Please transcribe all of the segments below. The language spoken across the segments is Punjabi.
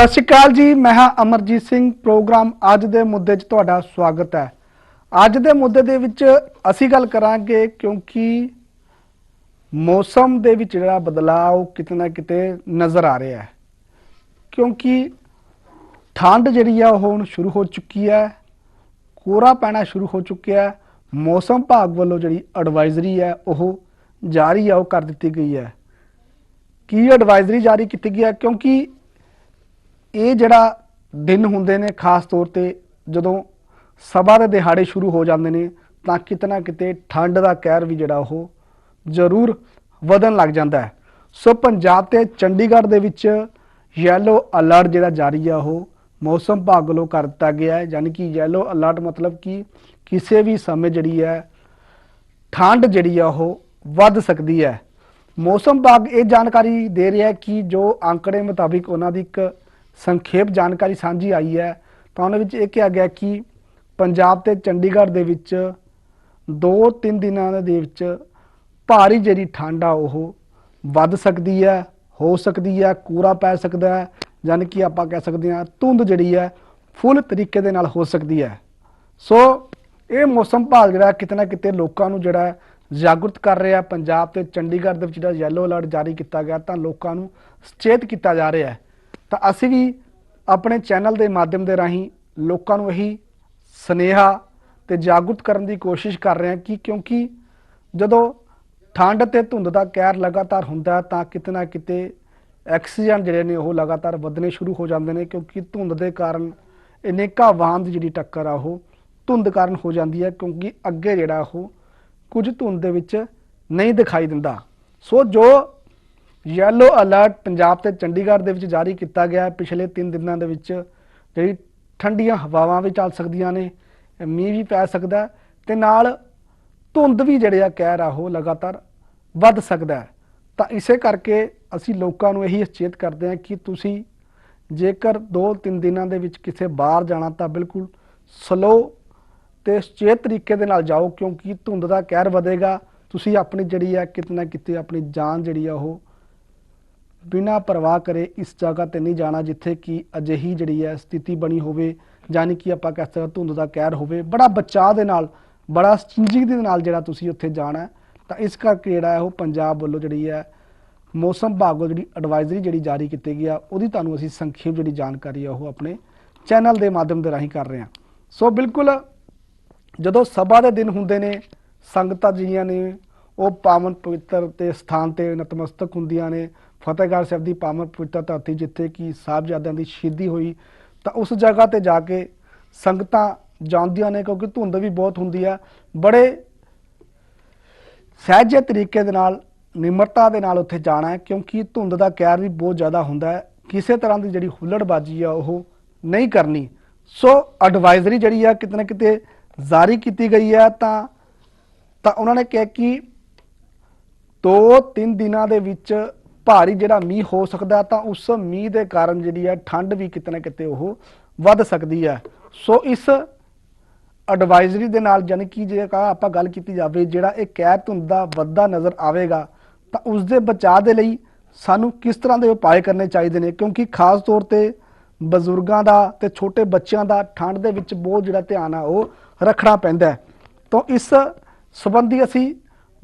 ਸਤਿ ਸ਼੍ਰੀ ਅਕਾਲ ਜੀ, ਮੈਂ ਹਾਂ ਅਮਰਜੀਤ ਸਿੰਘ। ਪ੍ਰੋਗਰਾਮ ਅੱਜ ਦੇ ਮੁੱਦੇ 'ਚ ਤੁਹਾਡਾ ਸਵਾਗਤ ਹੈ। ਅੱਜ ਦੇ ਮੁੱਦੇ ਦੇ ਵਿੱਚ ਅਸੀਂ ਗੱਲ ਕਰਾਂਗੇ ਕਿਉਂਕਿ ਮੌਸਮ ਦੇ ਵਿੱਚ ਜਿਹੜਾ ਬਦਲਾਅ ਉਹ ਕਿਤੇ ਨਾ ਕਿਤੇ ਨਜ਼ਰ ਆ ਰਿਹਾ ਹੈ। ਕਿਉਂਕਿ ਠੰਡ ਜਿਹੜੀ ਆ ਉਹ ਹੁਣ ਸ਼ੁਰੂ ਹੋ ਚੁੱਕੀ ਹੈ ਕੋਰਾ ਪੈਣਾ ਸ਼ੁਰੂ ਹੋ ਚੁੱਕਿਆ ਹੈ। ਮੌਸਮ ਵਿਭਾਗ ਵੱਲੋਂ ਜਿਹੜੀ ਐਡਵਾਈਜ਼ਰੀ ਹੈ ਉਹ ਜਾਰੀ ਆ, ਉਹ ਕਰ ਦਿੱਤੀ ਗਈ ਹੈ। ਕੀ ਐਡਵਾਈਜ਼ਰੀ ਜਾਰੀ ਕੀਤੀ ਗਈ ਹੈ? ਕਿਉਂਕਿ ਇਹ ਜਿਹੜਾ ਦਿਨ ਹੁੰਦੇ ਨੇ, ਖਾਸ ਤੌਰ ਤੇ ਜਦੋਂ ਸਭਾ ਦੇ ਦਿਹਾੜੇ ਸ਼ੁਰੂ ਹੋ ਜਾਂਦੇ ਨੇ, ਤਾਂ ਕਿਤੇ ਨਾ ਕਿਤੇ ਠੰਡ ਦਾ ਕਹਿਰ ਵੀ ਜਿਹੜਾ ਉਹ ਜ਼ਰੂਰ ਵਧਣ ਲੱਗ ਜਾਂਦਾ ਹੈ। ਸੋ ਪੰਜਾਬ ਤੇ ਚੰਡੀਗੜ੍ਹ ਦੇ ਵਿੱਚ ਯੈਲੋ ਅਲਰਟ ਜਿਹੜਾ ਜਾਰੀ ਆ, ਉਹ ਮੌਸਮ ਵਿਭਾਗ ਵੱਲੋਂ ਕਰ ਦਿੱਤਾ ਗਿਆ ਹੈ। ਯਾਨੀ ਕਿ ਯੈਲੋ ਅਲਰਟ ਮਤਲਬ ਕਿ ਕਿਸੇ ਵੀ ਸਮੇਂ ਜਿਹੜੀ ਹੈ, ਠੰਡ ਜਿਹੜੀ ਆ, ਉਹ ਵੱਧ ਸਕਦੀ ਹੈ। ਮੌਸਮ ਵਿਭਾਗ ਇਹ ਜਾਣਕਾਰੀ ਦੇ ਰਿਹਾ ਕਿ ਜੋ ਅੰਕੜੇ ਮੁਤਾਬਿਕ ਉਹਨਾਂ ਦੀ ਇੱਕ ਸੰਖੇਪ ਜਾਣਕਾਰੀ ਸਾਂਝੀ ਆਈ ਹੈ, ਤਾਂ ਉਹਨਾਂ ਵਿੱਚ ਇਹ ਕਿਹਾ ਗਿਆ ਕਿ ਪੰਜਾਬ ਤੇ ਚੰਡੀਗੜ੍ਹ ਦੇ ਵਿੱਚ 2-3 ਦਿਨਾਂ ਦੇ ਵਿੱਚ ਭਾਰੀ ਜਿਹੜੀ ਠੰਡ ਆ, ਉਹ ਵੱਧ ਸਕਦੀ ਹੈ, ਹੋ ਸਕਦੀ ਹੈ ਕੂਰਾ ਪੈ ਸਕਦਾ ਹੈ, ਯਾਨੀ ਕਿ ਆਪਾਂ ਕਹਿ ਸਕਦੇ ਹਾਂ ਧੁੰਦ ਜਿਹੜੀ ਹੈ, ਫੁੱਲ ਤਰੀਕੇ ਦੇ ਨਾਲ ਹੋ ਸਕਦੀ ਹੈ। ਸੋ ਇਹ ਮੌਸਮ ਭਾਗ ਜਿਹੜਾ ਕਿਤੇ ਨਾ ਕਿਤੇ ਲੋਕਾਂ ਨੂੰ ਜਿਹੜਾ ਜਾਗਰੂਕ ਕਰ ਰਿਹਾ ਪੰਜਾਬ ਤੇ ਚੰਡੀਗੜ੍ਹ ਦੇ ਵਿੱਚ ਜਿਹੜਾ ਯੈਲੋ ਅਲਰਟ ਜਾਰੀ ਕੀਤਾ ਗਿਆ, ਤਾਂ ਲੋਕਾਂ ਨੂੰ ਸੁਚੇਤ ਕੀਤਾ ਜਾ ਰਿਹਾ ਹੈ। ਤਾਂ ਅਸੀਂ ਵੀ ਆਪਣੇ ਚੈਨਲ ਦੇ ਮਾਧਿਅਮ ਦੇ ਰਾਹੀਂ ਲੋਕਾਂ ਨੂੰ ਇਹੀ ਸਨੇਹਾ ਤੇ ਜਾਗਰੂਕ ਕਰਨ ਦੀ ਕੋਸ਼ਿਸ਼ ਕਰ ਰਹੇ ਹਾਂ ਕਿ ਕਿਉਂਕਿ ਜਦੋਂ ਠੰਡ ਤੇ ਧੁੰਦ ਦਾ ਕਹਿਰ ਲਗਾਤਾਰ ਹੁੰਦਾ ਤਾਂ ਕਿਤੇ ਨਾ ਕਿਤੇ ਐਕਸੀਡੈਂਟ ਜਿਹੜੇ ਨੇ ਉਹ ਲਗਾਤਾਰ ਵਧਣੇ ਸ਼ੁਰੂ ਹੋ ਜਾਂਦੇ ਨੇ ਕਿਉਂਕਿ ਧੁੰਦ ਦੇ ਕਾਰਨ ਅਨੇਕਾਂ ਵਾਹਨ ਦੀ ਜਿਹੜੀ ਟੱਕਰ ਆ ਉਹ ਧੁੰਦ ਕਾਰਨ ਹੋ ਜਾਂਦੀ ਹੈ ਕਿਉਂਕਿ ਅੱਗੇ ਜਿਹੜਾ ਉਹ ਕੁਝ ਧੁੰਦ ਦੇ ਵਿੱਚ ਨਹੀਂ ਦਿਖਾਈ ਦਿੰਦਾ। ਸੋ ਜੋ ਯੈਲੋ ਅਲਰਟ ਪੰਜਾਬ ਤੇ ਚੰਡੀਗੜ੍ਹ ਦੇ ਵਿੱਚ ਜਾਰੀ ਕੀਤਾ ਗਿਆ ਹੈ। ਪਿਛਲੇ 3 ਦਿਨਾਂ ਦੇ ਵਿੱਚ ਜਿਹੜੀ ਠੰਡੀਆਂ ਹਵਾਵਾਂ ਵੀ ਚੱਲ ਸਕਦੀਆਂ ਨੇ ਮੀਂਹ ਵੀ ਪੈ ਸਕਦਾ ਹੈ ਤੇ ਨਾਲ ਧੁੰਦ ਵੀ ਜਿਹੜੇ ਆ ਕਹਿਰ ਆ ਉਹ ਲਗਾਤਾਰ ਵੱਧ ਸਕਦਾ ਤਾਂ ਇਸੇ ਕਰਕੇ ਅਸੀਂ ਲੋਕਾਂ ਨੂੰ ਇਹੀ ਅਚੇਤ ਕਰਦੇ ਹਾਂ ਕਿ ਤੁਸੀਂ ਜੇਕਰ 2-3 ਦਿਨਾਂ ਦੇ ਵਿੱਚ ਕਿਸੇ ਬਾਹਰ ਜਾਣਾ ਤਾਂ ਬਿਲਕੁਲ ਸਲੋ ਤੇ ਸੁਚੇਤ ਤਰੀਕੇ ਦੇ ਨਾਲ ਜਾਓ ਕਿਉਂਕਿ ਧੁੰਦ ਦਾ ਕਹਿਰ ਵਧੇਗਾ। ਤੁਸੀਂ ਆਪਣੀ ਜਿਹੜੀ ਆ ਕਿਤੇ ਨਾ ਕਿਤੇ ਆਪਣੀ ਜਾਨ ਜਿਹੜੀ ਆ ਉਹ ਬਿਨਾਂ ਪਰਵਾਹ ਕਰੇ ਇਸ ਜਗ੍ਹਾ ਤੇ ਨਹੀਂ ਜਾਣਾ ਜਿੱਥੇ ਕਿ ਅਜਿਹੀ ਜਿਹੜੀ ਹੈ ਸਥਿਤੀ ਬਣੀ ਹੋਵੇ, ਯਾਨੀ ਕਿ ਆਪਾਂ ਕਹਿ ਸਕਦੇ ਹਾਂ ਧੁੰਦ ਦਾ ਕਹਿਰ ਹੋਵੇ। ਬੜਾ ਬਚਾਅ ਦੇ ਨਾਲ, ਬੜਾ ਸੰਜੀਦਗੀ ਦੇ ਨਾਲ ਜਿਹੜਾ ਤੁਸੀਂ ਉੱਥੇ ਜਾਣਾ ਤਾਂ ਇਸ ਕਰਕੇ ਜਿਹੜਾ ਹੈ ਉਹ ਪੰਜਾਬ ਵੱਲੋਂ ਜਿਹੜੀ ਹੈ ਮੌਸਮ ਵਿਭਾਗ ਵੱਲੋਂ ਜਿਹੜੀ ਐਡਵਾਈਜ਼ਰੀ ਜਿਹੜੀ ਜਾਰੀ ਕੀਤੀ ਗਈ ਆ, ਉਹਦੀ ਤੁਹਾਨੂੰ ਅਸੀਂ ਸੰਖੇਪ ਜਿਹੜੀ ਜਾਣਕਾਰੀ ਆ ਉਹ ਆਪਣੇ ਚੈਨਲ ਦੇ ਮਾਧਿਅਮ ਦੇ ਰਾਹੀਂ ਕਰ ਰਹੇ ਹਾਂ। ਸੋ ਬਿਲਕੁਲ ਜਦੋਂ ਸਭਾ ਦੇ ਦਿਨ ਹੁੰਦੇ ਨੇ, ਸੰਗਤਾਂ ਜੀਆਂ ਨੇ ਉਹ ਪਾਵਨ ਪਵਿੱਤਰ ਤੇ ਸਥਾਨ ਤੇ ਨਤਮਸਤਕ ਹੁੰਦੀਆਂ ਨੇ। ਫਤਿਹਗੜ੍ਹ ਸਾਹਿਬ ਦੀ ਪਾਵਨ ਪਵਿੱਤਰ ਧਰਤੀ ਜਿੱਥੇ ਕਿ ਸਾਹਿਬਜ਼ਾਦਿਆਂ ਦੀ ਸ਼ਹੀਦੀ ਹੋਈ, ਤਾਂ ਉਸ ਜਗ੍ਹਾ ਤੇ ਜਾ ਕੇ ਸੰਗਤਾਂ ਜਾਂਦੀਆਂ ਨੇ ਕਿਉਂਕਿ ਧੁੰਦ ਵੀ ਬਹੁਤ ਹੁੰਦੀ ਆ ਬੜੇ ਸਹਿਜੇ ਤਰੀਕੇ ਦੇ ਨਾਲ, ਨਿਮਰਤਾ ਦੇ ਨਾਲ ਉੱਥੇ ਜਾਣਾ ਹੈ, ਕਿਉਂਕਿ ਧੁੰਦ ਦਾ ਕਹਿਰ ਵੀ ਬਹੁਤ ਜ਼ਿਆਦਾ ਹੁੰਦਾ ਹੈ। ਕਿਸੇ ਤਰ੍ਹਾਂ ਦੀ ਜਿਹੜੀ ਹੁੱਲੜਬਾਜੀ ਆ, ਉਹ ਨਹੀਂ ਕਰਨੀ। ਸੋ ਐਡਵਾਈਜ਼ਰੀ ਜਿਹੜੀ ਆ, ਕਿਤੇ ਨਾ ਕਿਤੇ ਜਾਰੀ ਕੀਤੀ ਗਈ ਹੈ ਤਾਂ ਤਾਂ ਉਹਨਾਂ ਨੇ ਕਿਹਾ ਕਿ 2-3 ਦਿਨਾਂ ਦੇ ਵਿੱਚ ਭਾਰੀ ਜਿਹੜਾ ਮੀਂਹ ਹੋ ਸਕਦਾ ਤਾਂ ਉਸ ਮੀਂਹ ਦੇ ਕਾਰਨ ਜਿਹੜੀ ਹੈ, ਠੰਡ ਵੀ ਕਿਤੇ ਨਾ ਕਿਤੇ ਉਹ ਵੱਧ ਸਕਦੀ ਹੈ। ਸੋ ਇਸ ਐਡਵਾਈਜ਼ਰੀ ਦੇ ਨਾਲ ਜਾਨੀ ਕਿ ਜੇ ਆਪਾਂ ਗੱਲ ਕੀਤੀ ਜਾਵੇ, ਜਿਹੜਾ ਇਹ ਕਹਿਰ ਧੁੰਦ ਦਾ ਵੱਧਦਾ ਨਜ਼ਰ ਆਵੇਗਾ, ਤਾਂ ਉਸ ਦੇ ਬਚਾਅ ਦੇ ਲਈ ਸਾਨੂੰ ਕਿਸ ਤਰ੍ਹਾਂ ਦੇ ਉਪਾਅ ਕਰਨੇ ਚਾਹੀਦੇ ਨੇ? ਕਿਉਂਕਿ ਖਾਸ ਤੌਰ ਤੇ ਬਜ਼ੁਰਗਾਂ ਦਾ ਤੇ ਛੋਟੇ ਬੱਚਿਆਂ ਦਾ ਠੰਡ ਦੇ ਵਿੱਚ ਬਹੁਤ ਜਿਹੜਾ ਧਿਆਨ ਆ, ਉਹ ਰੱਖਣਾ ਪੈਂਦਾ ਹੈ। ਤਾਂ ਇਸ ਸੰਬੰਧੀ ਅਸੀਂ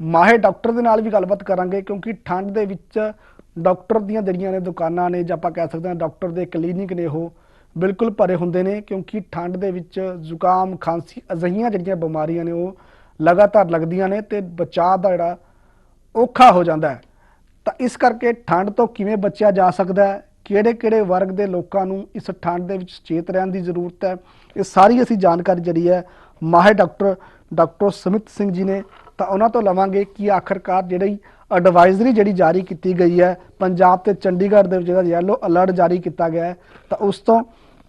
ਮਾਹਿਰ ਡਾਕਟਰ ਦੇ ਨਾਲ ਵੀ ਗੱਲਬਾਤ ਕਰਾਂਗੇ, ਕਿਉਂਕਿ ਠੰਡ ਦੇ ਵਿੱਚ ਡਾਕਟਰ ਦੀਆਂ ਜਿਹੜੀਆਂ ਨੇ ਦੁਕਾਨਾਂ ਨੇ, ਜਾਂ ਆਪਾਂ ਕਹਿ ਸਕਦੇ ਹਾਂ ਡਾਕਟਰ ਦੇ ਕਲੀਨਿਕ ਨੇ ਉਹ ਬਿਲਕੁਲ ਭਰੇ ਹੁੰਦੇ ਨੇ, ਕਿਉਂਕਿ ਠੰਡ ਦੇ ਵਿੱਚ ਜ਼ੁਕਾਮ, ਖਾਂਸੀ ਅਜਿਹੀਆਂ ਜਿਹੜੀਆਂ ਬਿਮਾਰੀਆਂ ਨੇ ਉਹ ਲਗਾਤਾਰ ਲੱਗਦੀਆਂ ਨੇ ਤੇ ਬਚਾਅ ਦਾ ਜਿਹੜਾ ਔਖਾ ਹੋ ਜਾਂਦਾ ਹੈ। ਤਾਂ ਇਸ ਕਰਕੇ ਠੰਡ ਤੋਂ ਕਿਵੇਂ ਬਚਿਆ ਜਾ ਸਕਦਾ ਹੈ? ਕਿਹੜੇ-ਕਿਹੜੇ ਵਰਗ ਦੇ ਲੋਕਾਂ ਨੂੰ ਇਸ ਠੰਡ ਦੇ ਵਿੱਚ ਸੁਚੇਤ ਰਹਿਣ ਦੀ ਜ਼ਰੂਰਤ ਹੈ? ਇਹ ਸਾਰੀ ਅਸੀਂ ਜਾਣਕਾਰੀ ਜਿਹੜੀ ਹੈ ਮਾਹਿਰ ਡਾਕਟਰ ਡਾਕਟਰ ਸਮਿਤ ਸਿੰਘ ਜੀ ਨੇ ਤਾਂ ਉਹਨਾਂ ਤੋਂ ਲਵਾਂਗੇ ਕਿ ਆਖਰਕਾਰ ਜਿਹੜੀ ਐਡਵਾਈਜ਼ਰੀ ਜਿਹੜੀ ਜਾਰੀ ਕੀਤੀ ਗਈ ਹੈ, ਪੰਜਾਬ ਤੇ ਚੰਡੀਗੜ੍ਹ ਦੇ ਵਿੱਚ ਜਿਹੜਾ ਯੈਲੋ ਅਲਰਟ ਜਾਰੀ ਕੀਤਾ ਗਿਆ ਹੈ, ਤਾਂ ਉਸ ਤੋਂ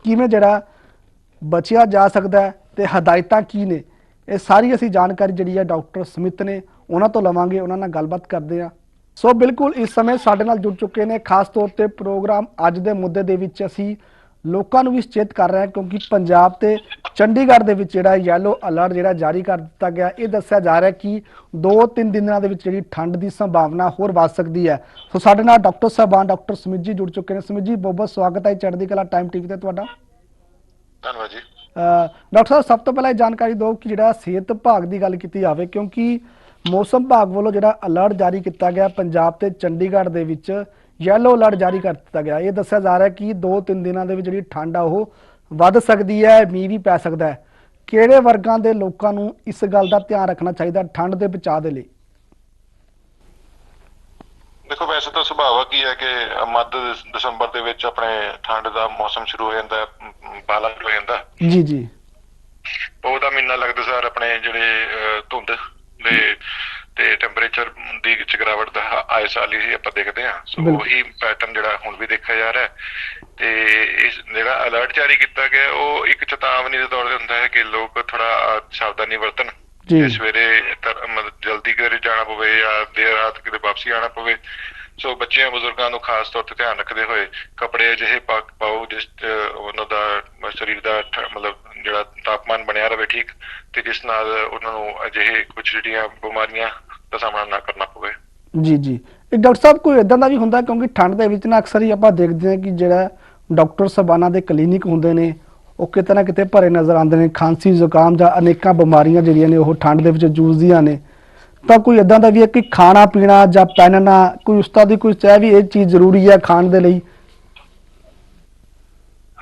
ਕਿਵੇਂ ਜਿਹੜਾ ਬਚਿਆ ਜਾ ਸਕਦਾ ਹੈ ਤੇ ਹਦਾਇਤਾਂ ਕੀ ਨੇ, ਇਹ ਸਾਰੀ ਅਸੀਂ ਜਾਣਕਾਰੀ ਜਿਹੜੀ ਹੈ ਡਾਕਟਰ ਸਮਿਤ ਨੇ ਉਹਨਾਂ ਤੋਂ ਲਵਾਂਗੇ, ਉਹਨਾਂ ਨਾਲ ਗੱਲਬਾਤ ਕਰਦੇ ਹਾਂ। ਸੋ ਬਿਲਕੁਲ ਇਸ ਸਮੇਂ ਸਾਡੇ ਨਾਲ ਜੁੜ ਚੁੱਕੇ ਨੇ, ਖਾਸ ਤੌਰ ਤੇ ਪ੍ਰੋਗਰਾਮ ਅੱਜ ਦੇ ਮੁੱਦੇ ਦੇ ਵਿੱਚ ਅਸੀਂ ਲੋਕਾਂ ਨੂੰ ਵੀ ਸੁਚੇਤ ਕਰ ਰਿਹਾ ਕਿਉਂਕਿ ਪੰਜਾਬ ਤੇ ਚੰਡੀਗੜ੍ਹ ਦੇ ਵਿੱਚ ਜਿਹੜਾ ਯੈਲੋ ਅਲਰਟ ਜਿਹੜਾ ਜਾਰੀ ਕਰ ਦਿੱਤਾ ਗਿਆ ਇਹ ਦੱਸਿਆ ਜਾ ਰਿਹਾ ਕਿ 2-3 ਦਿਨਾਂ ਦੇ ਵਿੱਚ ਜਿਹੜੀ ਠੰਡ ਦੀ ਸੰਭਾਵਨਾ ਹੋਰ ਵੱਧ ਸਕਦੀ ਹੈ। ਸੋ ਸਾਡੇ ਨਾਲ ਡਾਕਟਰ ਸਾਹਿਬਾਨ ਡਾਕਟਰ ਸੁਮਿਤ ਜੀ ਜੁੜ ਚੁੱਕੇ ਨੇ। ਸੁਮਿਤ ਜੀ ਬਹੁਤ ਬਹੁਤ ਸਵਾਗਤ ਹੈ ਚੜ੍ਹਦੀ ਕਲਾ ਟਾਈਮ ਟੀਵੀ ਤੇ ਤੁਹਾਡਾ। ਧੰਨਵਾਦ ਜੀ। ਡਾਕਟਰ ਸਾਹਿਬ ਸਭ ਤੋਂ ਪਹਿਲਾਂ ਇਹ ਜਾਣਕਾਰੀ ਦਿਓ ਕਿ ਜਿਹੜਾ ਸਿਹਤ ਵਿਭਾਗ ਦੀ ਗੱਲ ਕੀਤੀ ਜਾਵੇ ਕਿਉਂਕਿ ਮੌਸਮ ਵਿਭਾਗ ਵੱਲੋਂ ਜਿਹੜਾ ਅਲਰਟ ਜਾਰੀ ਕੀਤਾ ਗਿਆ ਪੰਜਾਬ ਤੇ ਚੰਡੀਗੜ੍ਹ ਦੇ ਵਿੱਚ ਯੈਲੋ ਅਲਰਟ ਜਾਰੀ ਕਰ ਦਿੱਤਾ ਗਿਆ। ਇਹ ਦੱਸਿਆ ਜਾ ਰਿਹਾ ਕਿ 2-3 ਦਿਨਾਂ ਦੇ ਵਿੱਚ ਜਿਹੜੀ ਠੰਡ ਆ ਉਹ ਵੱਧ ਸਕਦੀ ਹੈ ਮੀਂਹ ਵੀ ਪੈ ਸਕਦਾ ਹੈ। ਕਿਹੜੇ ਵਰਗਾਂ ਦੇ ਲੋਕਾਂ ਨੂੰ ਇਸ ਗੱਲ ਦਾ ਧਿਆਨ ਰੱਖਣਾ ਚਾਹੀਦਾ ਠੰਡ ਦੇ ਬਚਾਅ ਦੇ ਲਈ? ਦੇਖੋ ਵੈਸੇ ਤਾਂ ਸੁਭਾਵਕ ਹੀ ਹੈ ਕਿ ਮੱਧ ਦਸ- ਦਸੰਬਰ ਦੇ ਵਿੱਚ ਆਪਣੇ ਠੰਡ ਦਾ ਮੌਸਮ ਸ਼ੁਰੂ ਹੋ ਜਾਂਦਾ ਸ਼ੁਰੂ ਹੋ ਜਾਂਦਾ। ਜੀ ਜੀ। ਪੌ ਦਾ ਮਹੀਨਾ ਲੱਗਦਾ ਸਰ ਆਪਣੇ ਜਿਹੜੇ ਧੁੰਦ ਦੇ ਤੇ ਟੈਂਪਰੇਚਰ ਦੀ ਗਿਰਾਵਟ ਦਾ ਆਏ ਸਾਲ ਹੀ ਆਪਾਂ ਦੇਖਦੇ ਹਾਂ। ਸੋ। ਉਹੀ ਪੈਟਰਨ ਜਿਹੜਾ ਹੁਣ ਵੀ ਦੇਖਿਆ ਜਾ ਰਿਹਾ ਤੇ ਇਸ ਜਿਹੜਾ ਅਲਰਟ ਜਾਰੀ ਕੀਤਾ ਗਿਆ ਉਹ ਇੱਕ ਚੇਤਾਵਨੀ ਦੇ ਤੌਰ ਤੇ ਹੁੰਦਾ ਹੈ ਕਿ ਲੋਕ ਥੋੜਾ ਸਾਵਧਾਨੀ ਵਰਤਣ। ਜੀ। ਸਵੇਰੇ ਮਤਲਬ ਜਲਦੀ ਕਿਤੇ ਜਾਣਾ ਪਵੇ ਜਾਂ ਦੇਰ ਰਾਤ ਕਿਤੇ ਵਾਪਸੀ ਆਣਾ ਪਵੇ ਸੋ ਬੱਚਿਆਂ ਬਜ਼ੁਰਗਾਂ ਨੂੰ ਖਾਸ ਤੌਰ ਤੇ ਧਿਆਨ ਰੱਖਦੇ ਹੋਏ ਕੱਪੜੇ ਅਜਿਹੇ ਪਾਓ ਜਿਸ ਉਹਨਾਂ ਦਾ ਸਰੀਰ ਦਾ ਮਤਲਬ ਜਿਹੜਾ ਤਾਪਮਾਨ ਬਣਿਆ ਰਵੇ ਠੀਕ ਤੇ ਜਿਸ ਨਾਲ ਉਹਨਾਂ ਨੂੰ ਅਜਿਹੇ ਕੁਝ ਜਿਹੜੀਆਂ ਬਿਮਾਰੀਆਂ ਦਾ ਸਾਹਮਣਾ ਨਾ ਕਰਨਾ ਪਵੇ। ਜੀ ਜੀ। ਇਹ ਡਾਕਟਰ ਸਾਹਿਬ, ਕੋਈ ਇਦਾਂ ਦਾ ਵੀ ਹੁੰਦਾ ਕਿਉਂਕਿ ਠੰਡ ਦੇ ਵਿੱਚ ਨਾ ਅਕਸਰ ਹੀ ਆਪਾਂ ਦੇਖਦੇ ਹਾਂ ਕਿ ਜਿਹੜਾ ਡਾਕਟਰ ਸਬਾਨਾ ਦੇ ਕਲੀਨਿਕ ਹੁੰਦੇ ਨੇ, ਉਹ ਕਿਤੇ ਨਾ ਕਿਤੇ ਭਰੇ ਨਜ਼ਰ ਆਉਂਦੇ ਨੇ, ਖਾਂਸੀ, ਜ਼ੁਕਾਮ ਜਾਂ ਅਨੇਕਾਂ ਬਿਮਾਰੀਆਂ ਜਿਹੜੀਆਂ ਨੇ, ਉਹ ਠੰਡ ਦੇ ਵਿੱਚ ਜੂਝਦੀਆਂ ਨੇ। ਤਾਂ ਕੋਈ ਇਦਾਂ ਦਾ ਵੀ ਹੈ ਕਿ ਖਾਣਾ ਪੀਣਾ ਜਾਂ ਪਹਿਨਣਾ, ਕੋਈ ਉਸਤਾਦ ਦੀ ਕੋਈ ਚਾਹ ਵੀ ਇਹ ਚੀਜ਼ ਜ਼ਰੂਰੀ ਹੈ ਖਾਣ ਦੇ ਲਈ?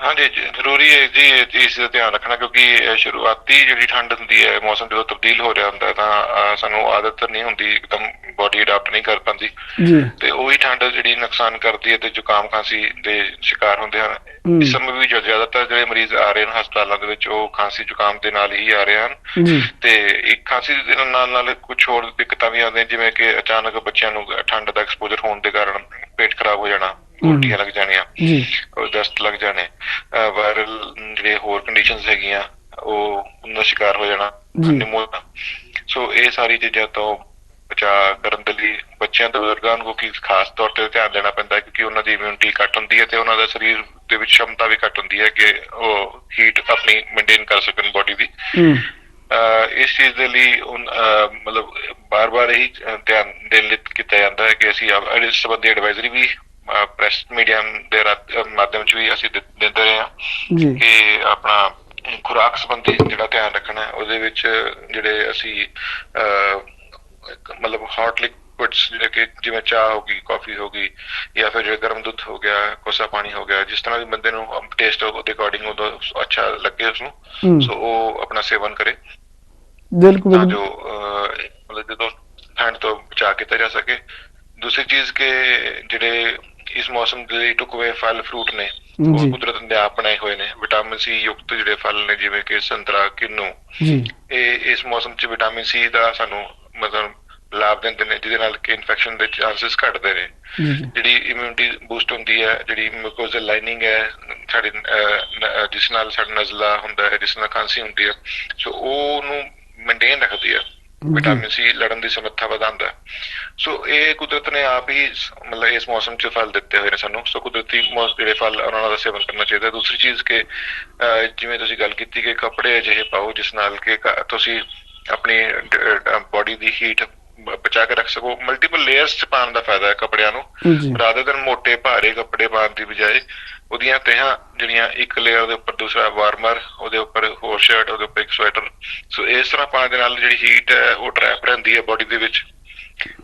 ਹਾਂਜੀ ਜ਼ਰੂਰੀ ਹੈ ਜੀ ਇਹ ਚੀਜ਼ ਦਾ ਧਿਆਨ ਰੱਖਣਾ ਕਿਉਂਕਿ ਇਹ ਸ਼ੁਰੂਆਤੀ ਜਿਹੜੀ ਠੰਡ ਹੁੰਦੀ ਹੈ ਮੌਸਮ ਜਦੋਂ ਤਬਦੀਲ ਹੋ ਰਿਹਾ ਹੁੰਦਾ ਤਾਂ ਸਾਨੂੰ ਆਦਤ ਨਹੀਂ ਹੁੰਦੀ ਇੱਕਦਮ ਬੋਡੀ ਅਡਾਪਟ ਨਹੀਂ ਕਰ ਪਾਉਂਦੀ। ਜੀ। ਤੇ ਉਹੀ ਠੰਡ ਜਿਹੜੀ ਨੁਕਸਾਨ ਕਰਦੀ ਹੈ ਤੇ ਜ਼ੁਕਾਮ ਖਾਂਸੀ ਦੇ ਸ਼ਿਕਾਰ ਹੁੰਦੇ ਹਨ। ਇਸ ਸਮੇਂ ਵੀ ਜੋ ਜ਼ਿਆਦਾਤਰ ਜਿਹੜੇ ਮਰੀਜ਼ ਆ ਰਹੇ ਹਨ ਹਸਪਤਾਲਾਂ ਦੇ ਵਿੱਚ ਉਹ ਖਾਂਸੀ ਜ਼ੁਕਾਮ ਦੇ ਨਾਲ ਹੀ ਆ ਰਹੇ ਹਨ। ਜੀ। ਤੇ ਇੱਕ ਖਾਂਸੀ ਦੇ ਨਾਲ ਨਾਲ ਕੁਝ ਹੋਰ ਦਿੱਕਤਾਂ ਵੀ ਆਉਂਦੀਆਂ ਜਿਵੇਂ ਕਿ ਅਚਾਨਕ ਬੱਚਿਆਂ ਨੂੰ ਠੰਡ ਦਾ ਐਕਸਪੋਜ਼ਰ ਹੋਣ ਦੇ ਕਾਰਨ ਪੇਟ ਖਰਾਬ ਹੋ ਜਾਣਾ। ਉਲਟੀਆਂ ਲੱਗ ਜਾਣੀਆਂ ਜੀ। ਦਸਤ ਲੱਗ ਜਾਣੇ ਵਾਇਰਲ ਜਿਹੜੇ ਹੋਰ ਕੰਡੀਸ਼ਨਸ ਹੈਗੀਆਂ ਉਹ ਉਹਨਾਂ ਸ਼ਿਕਾਰ ਹੋ ਜਾਣਾ। ਨਿਮੋਨੀਆ ਸੋ ਇਹ ਸਾਰੀ ਚੀਜ਼ਾਂ ਤੋਂ ਬਚਾ ਕਰਨ ਦੇ ਲਈ ਬੱਚਿਆਂ ਤੇ ਬਜ਼ੁਰਗਾਂ ਨੂੰ ਕੀ ਖਾਸ ਤੌਰ ਤੇ ਧਿਆਨ ਦੇਣਾ ਪੈਂਦਾ ਹੈ ਕਿਉਂਕਿ ਉਹਨਾਂ ਦੀ ਇਮਿਊਨਿਟੀ ਘੱਟ ਹੁੰਦੀ ਹੈ ਤੇ ਉਹਨਾਂ ਦਾ ਸਰੀਰ ਦੇ ਵਿੱਚ ਸ਼ਮਤਾ ਵੀ ਘੱਟ ਹੁੰਦੀ ਹੈ ਕਿ ਉਹ ਹੀਟ ਆਪਣੀ ਮੇਨਟੇਨ ਕਰ ਸਕਣ ਬੋਡੀ ਦੀ। ਹੂੰ। ਇਸ ਚੀਜ਼ ਦੇ ਲਈ ਮਤਲਬ ਬਾਰ-ਬਾਰ ਇਹੀ ਅਹ ਧਿਆਨ ਦੇਣ ਲਈ ਕੀਤਾ ਜਾਂਦਾ ਹੈ ਕਿ ਅਸੀਂ ਇਸ ਸੰਬੰਧੀ ਐਡਵਾਈਜ਼ਰੀ ਵੀ ਪ੍ਰੈਸ ਮੀਡੀਆ ਦੇ ਮਾਧਿਅਮ ਚ ਵੀ ਅਸੀਂ ਦਿੰਦੇ ਰਹੇ ਹਾਂ ਜੀ। ਕਿ ਆਪਣਾ ਖੁਰਾਕ ਸੰਬੰਧੀ ਜਿਹੜਾ ਧਿਆਨ ਰੱਖਣਾ ਹੈ ਉਹਦੇ ਵਿੱਚ ਜਿਹੜੇ ਅਸੀਂ ਮਤਲਬ ਹੌਟ ਲਿਕਵਿਡਸ ਜਿਹੜੇ ਕਿ ਜਿਵੇਂ ਚਾਹ ਹੋ ਗਈ ਕਾਫੀ ਹੋ ਗਈ ਜਾਂ ਫਿਰ ਜਿਹੜਾ ਗਰਮ ਦੁੱਧ ਹੋ ਗਿਆ ਕੋਸਾ ਪਾਣੀ ਹੋ ਗਿਆ ਜਿਸ ਤਰ੍ਹਾਂ ਵੀ ਬੰਦੇ ਨੂੰ ਟੇਸਟ ਉਹਦੇ ਅਕੋਰਡਿੰਗ ਉਹਦਾ ਅੱਛਾ ਲੱਗੇ ਉਸਨੂੰ ਹੂੰ। ਸੋ ਉਹ ਆਪਣਾ ਸੇਵਨ ਕਰੇ। ਬਿਲਕੁਲ। ਤਾਂ। ਜੋ ਮਤਲਬ ਜਦੋਂ ਠੰਡ ਤੋਂ ਬਚਾ ਕੀਤਾ ਜਾ ਸਕੇ। ਦੂਸਰੀ ਚੀਜ਼ ਕਿ ਜਿਹੜੇ ਇਸ ਮੌਸਮ ਦੇ ਲਈ ਟੁਕਵੇ ਫਲ ਫਰੂਟ ਨੇ। ਉਹ ਕੁਦਰਤ ਨੇ ਆਪ ਬਣਾਏ ਹੋਏ ਨੇ। ਵਿਟਾਮਿਨ ਸੀ ਯੁਕਤ ਜਿਹੜੇ ਫਲ ਨੇ ਜਿਵੇਂ ਕਿ ਸੰਤਰਾ ਕਿੰਨੂ। ਜੀ। ਇਹ ਇਸ ਮੌਸਮ 'ਚ ਵਿਟਾਮਿਨ ਸੀ ਦਾ ਸਾਨੂੰ ਮਤਲਬ ਲਾਭ ਦਿੰਦੇ ਨੇ ਜਿਹਦੇ ਨਾਲ ਕਿ ਇਨਫੈਕਸ਼ਨ ਦੇ ਚਾਂਸਸ ਘਟਦੇ ਨੇ। ਜਿਹੜੀ ਇਮਿਊਨਿਟੀ ਬੂਸਟ ਹੁੰਦੀ ਹੈ ਜਿਹੜੀ ਮਿਊਕੋਜ਼ਲ ਲਾਈਨਿੰਗ ਹੈ ਸਾਡੀ ਜਿਸ ਨਾਲ ਸਾਡਾ ਨਜ਼ਲਾ ਹੁੰਦਾ ਹੈ ਜਿਸ ਨਾਲ ਖਾਂਸੀ ਹੁੰਦੀ ਹੈ ਸੋ ਉਹ ਨੂੰ ਮੇਨਟੇਨ ਰੱਖਦੀ ਹੈ। ਵਿਟਾਮਿਨ ਸੀ ਲੜਨ ਦੀ ਸਮਰੱਥਾ ਵਧਾਉਂਦਾ ਸੋ ਇਹ ਕੁਦਰਤ ਨੇ ਆਪ ਹੀ ਮਤਲਬ ਇਸ ਮੌਸਮ 'ਚ ਫਲ ਦਿੱਤੇ ਹੋਏ ਨੇ ਸਾਨੂੰ। ਸੋ ਕੁਦਰਤੀ ਜਿਹੜੇ ਫਲ ਉਹਨਾਂ ਦਾ ਸੇਵਨ ਕਰਨਾ ਚਾਹੀਦਾ। ਦੂਸਰੀ ਚੀਜ਼ ਕਿ ਜਿਵੇਂ ਤੁਸੀਂ ਗੱਲ ਕੀਤੀ ਕਿ ਕੱਪੜੇ ਅਜਿਹੇ ਪਾਓ ਜਿਸ ਨਾਲ ਕ- ਤੁਸੀਂ ਆਪਣੀ ਬਾਡੀ ਦੀ ਹੀਟ ਬਚਾ ਕੇ ਰੱਖ ਸਕੋ। ਮਲਟੀਪਲ ਲੇਅਰਸ 'ਚ ਪਾਉਣ ਦਾ ਫਾਇਦਾ ਹੈ ਕੱਪੜਿਆਂ ਨੂੰ। ਰਾਦਰ ਦਿਨ ਮੋਟੇ ਭਾਰੇ ਕੱਪੜੇ ਪਾਉਣ ਦੀ ਬਜਾਏ ਉਹਦੀਆਂ ਤਹਾਂ ਜਿਹੜੀਆਂ ਇੱਕ ਲੇਅਰ ਦੇ ਉੱਪਰ ਦੂਸਰਾ ਵਾਰਮਰ ਉਹਦੇ ਉੱਪਰ ਹੋਰ ਸ਼ਰਟ ਉਹਦੇ ਉੱਪਰ ਇੱਕ ਸਵੈਟਰ ਸੋ ਇਸ ਤਰ੍ਹਾਂ ਪਾਉਣ ਦੇ ਨਾਲ ਜਿਹੜੀ ਹੀਟ ਹੈ ਉਹ ਟਰੈਪ ਰਹਿੰਦੀ ਹੈ ਬਾਡੀ ਦੇ ਵਿੱਚ।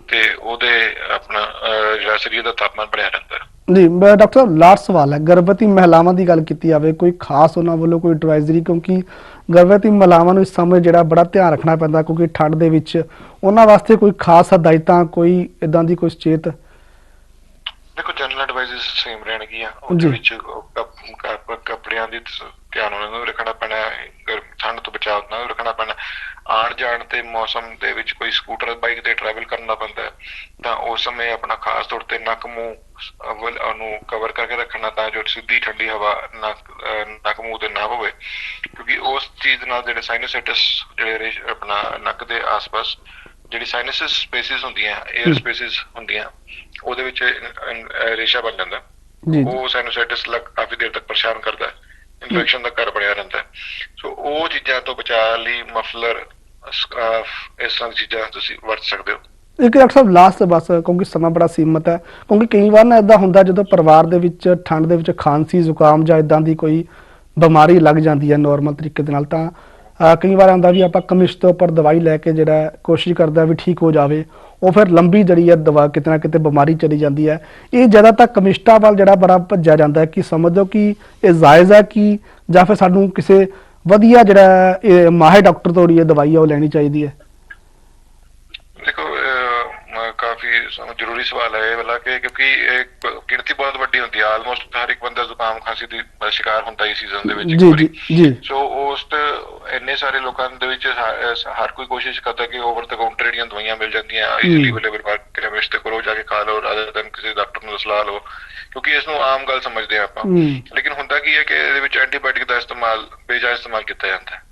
ਤੇ ਉਹਦੇ ਆਪਣਾ ਜਿਹੜਾ ਸਰੀਰ ਦਾ ਤਾਪਮਾਨ ਬਣਿਆ ਰਹਿੰਦਾ ਹੈ। ਜੀ ਮੈਂ ਡਾਕਟਰ ਲਾਸਟ ਸਵਾਲ ਹੈ। ਗਰਭਵਤੀ ਮਹਿਲਾਵਾਂ ਦੀ ਗੱਲ ਕੀਤੀ ਜਾਵੇ ਕੋਈ ਖਾਸ ਉਹਨਾਂ ਵੱਲੋਂ ਕੋਈ ਐਡਵਾਈਜ਼ਰੀ ਕਿਉਂਕਿ ਗਰਭਵਤੀ ਮਹਿਲਾਵਾਂ ਨੂੰ ਇਸ ਸਮੇਂ ਜਿਹੜਾ ਬੜਾ ਧਿਆਨ ਰੱਖਣਾ ਪੈਂਦਾ ਕਿਉਂਕਿ ਠੰਡ ਦੇ ਵਿੱਚ ਉਹਨਾਂ ਵਾਸਤੇ ਕੋਈ ਖਾਸ ਹਦਾਇਤਾਂ ਕੋਈ ਇਦਾਂ ਦੀ ਕੋਈ ਸੁਚੇਤ ਦੇਖੋ ਜਨਰਲ ਐਡਵਾਈਜ਼ਸ ਸੇਮ ਰਹਿਣਗੀਆਂ। ਉਹਦੇ ਵਿੱਚ ਕੱਪੜਿਆਂ ਦੀ ਧਿਆਨ ਉਹਨਾਂ ਨੂੰ ਰੱਖਣਾ ਪੈਣਾ ਗਰਮ ਠੰਡ ਤੋਂ ਬਚਾਅ ਉਹਨਾਂ ਨੂੰ ਰੱਖਣਾ ਪੈਣਾ। ਆਣ ਜਾਣ ਤੇ ਮੌਸਮ ਦੇ ਵਿੱਚ ਕੋਈ ਸਕੂਟਰ ਬਾਈਕ ਤੇ ਟਰੈਵਲ ਕਰਨਾ ਪੈਂਦਾ ਤਾਂ ਉਸ ਸਮੇਂ ਆਪਣਾ ਖਾਸ ਤੌਰ ਤੇ ਨੱਕ ਮੂੰਹ ਅਵਲ ਉਹਨੂੰ ਕਵਰ ਕਰਕੇ ਰੱਖਣਾ ਤਾਂ ਜੋ ਸਿੱਧੀ ਠੰਡੀ ਹਵਾ ਨੱਕ ਮੂੰਹ ਤੇ ਨਾ ਹੋਵੇ ਕਿਉਂਕਿ ਉਸ ਚੀਜ਼ ਨਾਲ ਜਿਹੜੇ ਸਾਈਨੋਸਾਈਟਸ ਜਿਹੜੇ ਆਪਣਾ ਨੱਕ ਦੇ ਆਸ-ਪਾਸ ਜਿਹੜੀ ਸਾਈਨਸਸ ਸਪੇਸਿਸ ਹੁੰਦੀਆਂ 에ਅਰ ਸਪੇਸਿਸ ਹੁੰਦੀਆਂ ਉਹਦੇ ਵਿੱਚ ਰੇਸ਼ਾ ਬਣ ਜਾਂਦਾ। ਉਹ ਸਾਈਨੋਸਾਈਟਿਸ ਲੱਗ ਕਾਫੀ ਦੇਰ ਤੱਕ ਪਰੇਸ਼ਾਨ ਕਰਦਾ ਹੈ। ਇਨਫੈਕਸ਼ਨ ਦਾ ਘਰ ਬਣਿਆ ਰਹਿੰਦਾ ਸੋ ਉਹ ਚੀਜ਼ਾਂ ਤੋਂ ਬਚਾਅ ਲਈ ਮਫਲਰ ਇਸ ਤਰ੍ਹਾਂ ਦੀਆਂ ਚੀਜ਼ਾਂ ਤੁਸੀਂ ਵਰਤ ਸਕਦੇ ਹੋ। ਇੱਕ ਡਾਕਟਰ ਸਾਹਿਬ ਲਾਸਟ ਬਸ ਕਿਉਂਕਿ ਸਮਾਂ ਬੜਾ ਸੀਮਤ ਹੈ। ਕਿਉਂਕਿ ਕਈ ਵਾਰ ਨਾ ਇਦਾਂ ਹੁੰਦਾ ਜਦੋਂ ਪਰਿਵਾਰ ਦੇ ਵਿੱਚ ਠੰਡ ਦੇ ਵਿੱਚ ਖਾਂਸੀ ਜ਼ੁਕਾਮ ਜਾਂ ਇਦਾਂ ਦੀ ਕੋਈ ਬਿਮਾਰੀ ਲੱਗ ਜਾਂਦੀ ਹੈ ਨਾਰਮਲ ਤਰੀਕੇ ਦੇ ਨਾਲ ਤਾਂ ਅਹ, ਕਈ ਵਾਰ ਆਉਂਦਾ ਵੀ ਆਪਾਂ ਕਮਿਸ਼ ਤੋਂ ਉੱਪਰ ਦਵਾਈ ਲੈ ਕੇ ਜਿਹੜਾ ਹੈ, ਕੋਸ਼ਿਸ਼ ਕਰਦਾ ਵੀ ਠੀਕ ਹੋ ਜਾਵੇ ਉਹ ਫਿਰ ਲੰਬੀ ਜਿਹੜੀ ਹੈ ਦਵਾ ਕਿਤੇ ਨਾ ਕਿਤੇ ਬਿਮਾਰੀ ਚਲੀ ਜਾਂਦੀ ਹੈ। ਇਹ ਜ਼ਿਆਦਾਤਰ ਕਮਿਸ਼ਟਾ ਵੱਲ ਜਿਹੜਾ ਬੜਾ ਭੱਜਿਆ ਜਾਂਦਾ ਹੈ ਕਿ ਸਮਝੋ ਕਿ ਇਹ ਜਾਇਜ਼ ਹੈ ਕਿ ਜਾਂ ਫਿਰ ਸਾਨੂੰ ਕਿਸੇ ਵਧੀਆ ਜਿਹੜਾ ਇਹ ਮਾਹਿਰ ਡਾਕਟਰ ਤੋਂ ਜਿਹੜੀ ਇਹ ਦਵਾਈ ਆ ਉਹ ਲੈਣੀ ਚਾਹੀਦੀ ਹੈ ਦੇਖੋ ਅਹ, ਮ- ਕਾਫੀ ਸਾਨੂੰ ਜ਼ਰੂਰੀ ਸਵਾਲ ਹੈ ਇਹ ਵਾਲਾ ਕਿ ਕਿਉਂਕਿ ਗਿਣਤੀ ਬਹੁਤ ਵੱਡੀ ਹੁੰਦੀ ਹੈ। ਆਲਮੋਸਟ ਹਰ ਇੱਕ ਬੰਦਾ ਜ਼ੁਕਾਮ ਖਾਂਸੀ ਦੀ ਸ਼ਿਕਾਰ ਹੁੰਦਾ ਹੀ ਸੀਜ਼ਨ ਦੇ ਵਿੱਚ ਜੀ ਜੀ ਜੀ। ਸੋ ਉਸ ਤੇ ਇੰਨੇ ਸਾਰੇ ਲੋਕਾਂ ਦੇ ਵਿੱਚ ਹਰ ਕੋਈ ਕੋਸ਼ਿਸ਼ ਕਰਦਾ ਕਿ ਓਵਰ ਦ ਕਾਊਂਟਰ ਜਿਹੜੀਆਂ ਦਵਾਈਆਂ ਮਿਲ ਜਾਂਦੀਆਂ ਈਜ਼ੀਲੀ ਅਵੇਲੇਬਲ ਮਾਰਕੀਟ ਕੈਮਿਸਟ ਤੇ ਕਰੋ ਜਾ ਕੇ ਖਾ ਲਓ ਰਾਦਰ ਦਨ ਕਿਸੇ ਡਾਕਟਰ ਨੂੰ ਸਲਾਹ ਲਓ। ਕਿਉਂਕਿ ਇਸ ਨੂੰ ਆਮ ਗੱਲ ਸਮਝਦੇ ਆ ਆਪਾਂ। ਲੇਕਿਨ ਹੁੰਦਾ ਕੀ ਹੈ ਕਿ ਇਹਦੇ ਵਿੱਚ ਐਂਟੀਬਾਇਓਟਿਕ ਦਾ ਇਸਤੇਮਾਲ ਬੇਜਾਇਜ਼ ਇਸਤੇਮਾਲ ਕੀਤਾ ਜਾਂਦਾ ਹੈ।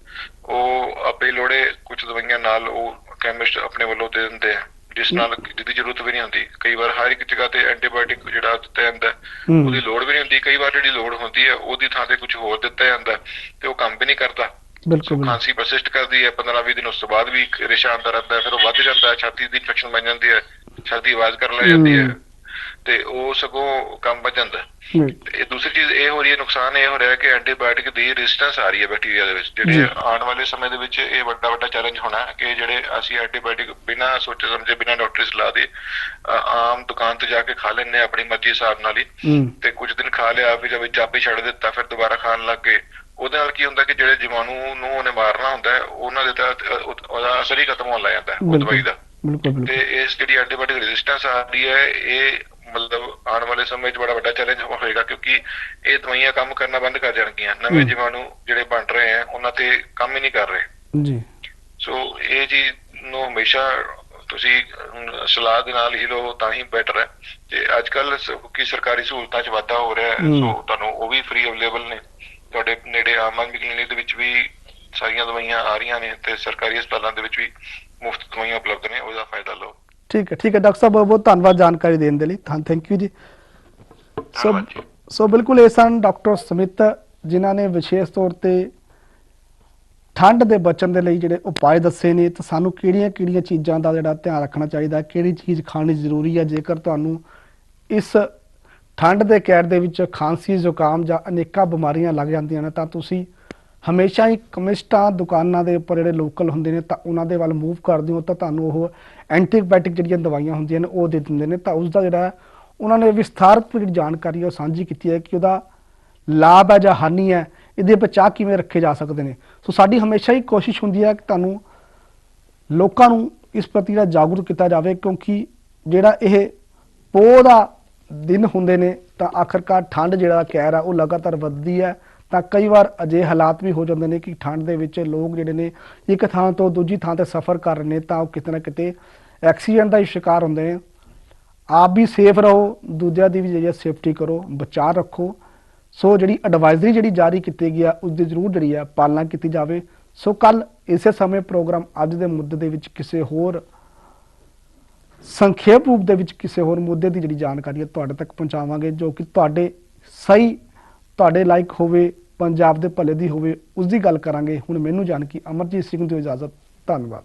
ਉਹ ਆਪੇ ਲੋੜੇ ਕੁਝ ਦਵਾਈਆਂ ਨਾਲ ਉਹ ਕੈਮਿਸਟ ਆਪਣੇ ਵੱਲੋਂ ਦੇ ਦਿੰਦੇ ਆ। ਜਿਸ ਨਾਲ ਜਿਹਦੀ ਜ਼ਰੂਰਤ ਵੀ ਨਹੀਂ ਹੁੰਦੀ ਕਈ ਵਾਰ ਹਰ ਇੱਕ ਜਗ੍ਹਾ ਤੇ ਐਂਟੀਬਾਇਓਟਿਕ ਜਿਹੜਾ ਦਿੱਤਾ ਜਾਂਦਾ। ਉਹਦੀ ਲੋੜ ਵੀ ਨਹੀਂ ਹੁੰਦੀ ਕਈ ਵਾਰ ਜਿਹੜੀ ਲੋੜ ਹੁੰਦੀ ਹੈ ਉਹਦੀ ਥਾਂ ਤੇ ਕੁਝ ਹੋਰ ਦਿੱਤਾ ਜਾਂਦਾ ਤੇ ਉਹ ਕੰਮ ਵੀ ਨਹੀਂ ਕਰਦਾ ਬਿਲਕੁਲ। ਖਾਂਸੀ ਪਰਸਿਸਟ ਕਰਦੀ ਹੈ 15-20 ਦਿਨ ਉਸ ਤੋਂ ਬਾਅਦ ਵੀ ਰੇਸ਼ਾ ਆਉਂਦਾ ਰਹਿੰਦਾ ਹੈ ਫਿਰ ਉਹ ਵੱਧ ਜਾਂਦਾ ਛਾਤੀ ਦੀ ਇਨਫੈਕਸ਼ਨ ਬਣ ਜਾਂਦੀ ਹੈ ਛਾਤੀ ਆਵਾਜ਼ ਕਰਨ ਲੱਗ ਜਾਂਦੀ ਹੂੰ। ਤੇ ਉਹ ਸਗੋਂ ਕੰਮ ਵੱਧ ਜਾਂਦਾ ਇਹ ਦੂਸਰੀ ਚੀਜ਼ ਇਹ ਹੋ ਰਹੀ ਹੈ ਨੁਕਸਾਨ ਇਹ ਹੋ ਰਿਹਾ ਕਿ ਐਂਟੀਬਾਇਓਟਿਕ ਦੀ ਰੈਜ਼ਿਸਟੈਂਸ ਆ ਰਹੀ ਹੈ ਬੈਕਟੀਰੀਆ ਦੇ ਵਿੱਚ। ਜਿਹੜੇ ਆਉਣ ਵਾਲੇ ਸਮੇਂ ਦੇ ਵਿੱਚ ਇਹ ਵੱਡਾ ਵੱਡਾ ਚੈਲੰਜ ਹੋਣਾ ਹੈ ਕਿ ਜਿਹੜੇ ਅਸੀਂ ਐਂਟੀਬਾਇਓਟਿਕ ਬਿਨਾਂ ਸੋਚੇ ਸਮਝੇ ਬਿਨਾਂ ਡਾਕਟਰੀ ਸਲਾਹ ਦੇ ਆਮ ਦੁਕਾਨ ਤੇ ਜਾ ਕੇ ਖਾ ਲੈਂਦੇ ਹਾਂ ਆਪਣੀ ਮਰਜ਼ੀ ਹਿਸਾਬ ਨਾਲ ਹੀ। ਤੇ ਕੁਝ ਦਿਨ ਖਾ ਲਿਆ ਫਿਰ ਜਦ ਚਾਪੀ ਛੱਡ ਦਿੱਤਾ ਫਿਰ ਦੁਬਾਰਾ ਖਾਣ ਲੱਗ ਗਏ। ਉਹਦੇ ਨਾਲ ਕੀ ਹੁੰਦਾ ਕਿ ਜਿਹੜੇ ਜੀਵਾਣੂ ਨੂੰ ਉਹਨੇ ਮਾਰਨਾ ਹੁੰਦਾ ਉਹਨਾਂ ਦੇ ਤਾਂ ਉਹਦਾ ਅਸਰ ਹੀ ਖਤਮ ਹੋਣ ਲੱਗ ਜਾਂਦਾ ਹੈ ਉਹ ਦਵਾਈ ਦਾ। ਬਿਲਕੁਲ ਤੇ ਇਸ ਜਿਹੜੀ ਐਂਟੀਬਾਇਓਟਿਕ ਰੈਜ਼ਿਸਟੈਂਸ ਆ ਰਹੀ ਹੈ ਇਹ ਮਤਲਬ ਆਉਣ ਵਾਲੇ ਸਮੇਂ 'ਚ ਬੜਾ ਵੱਡਾ ਚੈਲੰਜ ਹੋਏਗਾ ਕਿਉਂਕਿ ਇਹ ਦਵਾਈਆਂ ਕੰਮ ਕਰਨਾ ਬੰਦ ਕਰ ਜਾਣਗੀਆਂ। ਨਵੇਂ। ਜੀਵਾਣੂ ਜਿਹੜੇ ਬਣ ਰਹੇ ਆ ਉਹਨਾਂ ਤੇ ਕੰਮ ਹੀ ਨਹੀਂ ਕਰ ਰਹੇ। ਜੀ। ਸੋ ਇਹ ਚੀਜ਼ ਨੂੰ ਹਮੇਸ਼ਾ ਤੁਸੀਂ ਸਲਾਹ ਦੇ ਨਾਲ ਹੀ ਲੋ ਤਾਂ ਹੀ ਬੈਟਰ ਹੈ। ਤੇ ਅੱਜ ਕੱਲ ਕਿ ਸਰਕਾਰੀ ਸਹੂਲਤਾਂ 'ਚ ਵਾਧਾ ਹੋ ਰਿਹਾ ਹੈ। ਸੋ ਤੁਹਾਨੂੰ ਉਹ ਵੀ ਫ੍ਰੀ ਅਵੇਲੇਬਲ ਨੇ। ਤੁਹਾਡੇ ਨੇੜੇ ਆਮ ਆਦਮੀ ਕਲੀਨਿਕ ਦੇ ਵਿੱਚ ਵੀ ਸਾਰੀਆਂ ਦਵਾਈਆਂ ਆ ਰਹੀਆਂ ਨੇ ਤੇ ਸਰਕਾਰੀ ਹਸਪਤਾਲਾਂ ਦੇ ਵਿੱਚ ਵੀ ਮੁਫਤ ਦਵਾਈਆਂ ਉਪਲਬਧ ਨੇ ਉਹਦਾ ਫਾਇਦਾ ਲਓ। ਠੀਕ ਹੈ ਠੀਕ ਹੈ ਡਾਕਟਰ ਸਾਹਿਬ ਬਹੁਤ ਬਹੁਤ ਧੰਨਵਾਦ ਜਾਣਕਾਰੀ ਦੇਣ ਦੇ ਲਈ ਥੈਂਕ ਯੂ ਜੀ ਸੋ। ਸੋ ਬਿਲਕੁਲ ਇਹ ਸਨ ਡਾਕਟਰ ਸਮਿਤ ਜਿਨ੍ਹਾਂ ਨੇ ਵਿਸ਼ੇਸ਼ ਤੌਰ ਤੇ ਠੰਡ ਦੇ ਬਚਣ ਦੇ ਲਈ ਜਿਹੜੇ ਉਪਾਅ ਦੱਸੇ ਨੇ ਤੇ ਸਾਨੂੰ ਕਿਹੜੀਆਂ-ਕਿਹੜੀਆਂ ਚੀਜ਼ਾਂ ਦਾ ਜਿਹੜਾ ਧਿਆਨ ਰੱਖਣਾ ਚਾਹੀਦਾ ਕਿਹੜੀ ਚੀਜ਼ ਖਾਣੀ ਜ਼ਰੂਰੀ ਹੈ ਜੇਕਰ ਤੁਹਾਨੂੰ ਇਸ ਠੰਡ ਦੇ ਕਹਿਰ ਦੇ ਵਿੱਚ ਖਾਂਸੀ ਜ਼ੁਕਾਮ ਜਾਂ ਅਨੇਕਾਂ ਬਿਮਾਰੀਆਂ ਲੱਗ ਜਾਂਦੀਆਂ ਨੇ ਤਾਂ ਤੁਸੀਂ ਹਮੇਸ਼ਾ ਹੀ ਕਮਿਸਟਾਂ ਦੁਕਾਨਾਂ ਦੇ ਉੱਪਰ ਜਿਹੜੇ ਲੋਕਲ ਹੁੰਦੇ ਨੇ ਤਾਂ ਉਹਨਾਂ ਦੇ ਵੱਲ ਮੂਵ ਕਰਦੇ ਹੋ ਤਾਂ ਤੁਹਾਨੂੰ ਉਹ ਐਂਟੀਬਾਇਓਟਿਕ ਜਿਹੜੀਆਂ ਦਵਾਈਆਂ ਹੁੰਦੀਆਂ ਨੇ ਉਹ ਦੇ ਦਿੰਦੇ ਨੇ ਤਾਂ ਉਸ ਦਾ ਜਿਹੜਾ ਉਹਨਾਂ ਨੇ ਵਿਸਥਾਰਤ ਜਿਹੜੀ ਜਾਣਕਾਰੀ ਉਹ ਸਾਂਝੀ ਕੀਤੀ ਹੈ ਕਿ ਉਹਦਾ ਲਾਭ ਹੈ ਜਾਂ ਹਾਨੀ ਹੈ, ਇਹਦੇ ਬਚਾਅ ਕਿਵੇਂ ਰੱਖੇ ਜਾ ਸਕਦੇ ਨੇ। ਸੋ ਸਾਡੀ ਹਮੇਸ਼ਾ ਹੀ ਕੋਸ਼ਿਸ਼ ਹੁੰਦੀ ਹੈ ਕਿ ਤੁਹਾਨੂੰ ਲੋਕਾਂ ਨੂੰ ਇਸ ਪ੍ਰਤੀ ਜਿਹੜਾ ਜਾਗਰੂਕ ਕੀਤਾ ਜਾਵੇ ਕਿਉਂਕਿ ਜਿਹੜਾ ਇਹ ਪੋਹ ਦਾ ਦਿਨ ਹੁੰਦੇ ਨੇ ਤਾਂ ਆਖਰਕਾਰ ਠੰਡ ਜਿਹੜਾ ਕਹਿਰ ਆ, ਉਹ ਲਗਾਤਾਰ ਵੱਧਦੀ ਹੈ। ਤਾਂ ਕਈ ਵਾਰ ਅਜੇ ਹਾਲਾਤ ਵੀ ਹੋ ਜਾਂਦੇ ਨੇ ਕਿ ਠੰਡ ਦੇ ਵਿੱਚ ਲੋਕ ਜਿਹੜੇ ਨੇ ਇੱਕ ਥਾਂ ਤੋਂ ਦੂਜੀ ਥਾਂ ਤੇ ਸਫ਼ਰ ਕਰ ਰਹੇ ਨੇ ਤਾਂ ਉਹ ਕਿਤੇ ਨਾ ਕਿਤੇ ਐਕਸੀਡੈਂਟ ਦਾ ਹੀ ਸ਼ਿਕਾਰ ਹੁੰਦੇ ਨੇ। ਆਪ ਵੀ ਸੇਫ ਰਹੋ, ਦੂਜਿਆਂ ਦੀ ਵੀ ਜਿਹੜੀ ਸੇਫਟੀ ਕਰੋ, ਬਚਾਅ ਰੱਖੋ। ਸੋ ਜਿਹੜੀ ਐਡਵਾਈਜ਼ਰੀ ਜਿਹੜੀ ਜਾਰੀ ਕੀਤੀ ਗਈ ਆ ਉਸ ਦੀ ਜ਼ਰੂਰ ਜਿਹੜੀ ਆ ਪਾਲਣਾ ਕੀਤੀ ਜਾਵੇ। ਸੋ ਕੱਲ ਇਸੇ ਸਮੇਂ ਪ੍ਰੋਗਰਾਮ ਅੱਜ ਦੇ ਮੁੱਦੇ ਦੇ ਵਿੱਚ ਕਿਸੇ ਹੋਰ ਸੰਖੇਪ ਰੂਪ ਦੇ ਵਿੱਚ ਕਿਸੇ ਹੋਰ ਮੁੱਦੇ ਦੀ ਜਿਹੜੀ ਜਾਣਕਾਰੀ ਹੈ ਤੁਹਾਡੇ ਤੱਕ ਪਹੁੰਚਾਵਾਂਗੇ, ਜੋ ਕਿ ਤੁਹਾਡੇ ਸਹੀ ਤੁਹਾਡੇ ਲਾਇਕ ਹੋਵੇ, ਪੰਜਾਬ ਦੇ ਭਲੇ ਦੀ ਹੋਵੇ ਉਸ ਦੀ ਗੱਲ ਕਰਾਂਗੇ। ਹੁਣ ਮੈਨੂੰ ਜਾਣ ਕੇ ਅਮਰਜੀਤ ਸਿੰਘ ਦੀ ਇਜਾਜ਼ਤ। ਧੰਨਵਾਦ।